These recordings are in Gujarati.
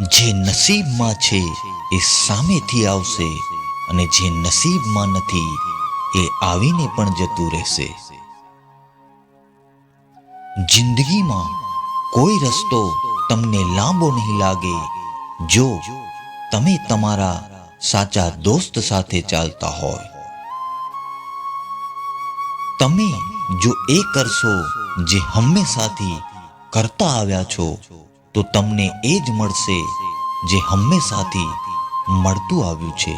જે નસીબમાં છે એ સામેથી આવશે અને જે નસીબમાં નથી એ આવીને પણ જતું રહેશે. જિંદગીમાં કોઈ રસ્તો તમને લાંબો નહીં લાગે જો તમે તમારા સાચા દોસ્ત સાથે ચાલતા હોય. તમે જો એ કરશો જે હંમેશાથી કરતા આવ્યા છો તો તમને એ જ મળશે જે હંમેશાથી મળતું આવ્યું છે.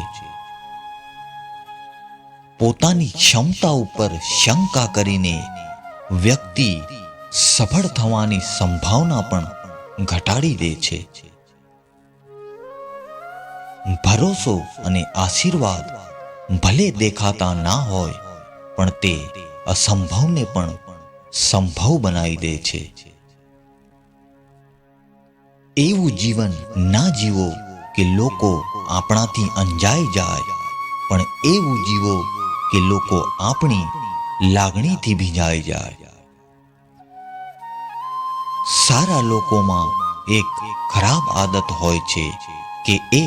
પોતાની ક્ષમતા ઉપર શંકા કરીને વ્યક્તિ સફળ થવાની સંભાવના પણ ઘટાડી દે છે. ભરોસો અને આશીર્વાદ ભલે દેખાતા ના હોય, પણ તે અસંભવને પણ સંભવ બનાવી દે છે. એવું જીવન ના જીવો કે લોકો આપણાથી અંજાઈ જાય, પણ એવું જીવો કે લોકો આપણી લાગણીથી ભીંજાઈ જાય. સારા લોકોમાં એક ખરાબ આદત હોય છે કે એ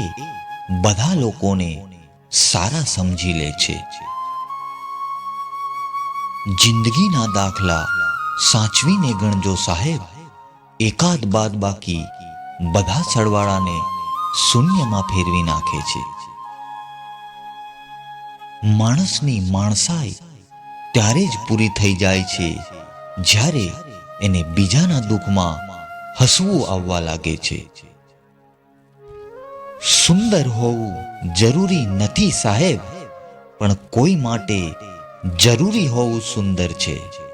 બધા લોકોને સારા સમજી લે છે. જિંદગીના દાખલા સાચવીને ગણજો સાહેબ. એકાદ બાદ બાકી બધા સળવાળાને શૂન્યમાં ફેરવી નાખે છે. માણસની માણસાઈ ત્યારે જ પૂરી થઈ જાય છે, જ્યારે એને બીજાના દુઃખમાં હસવું આવવા લાગે છે. સુંદર હોવું જરૂરી નથી સાહેબ, પણ કોઈ માટે જરૂરી હોવું સુંદર છે.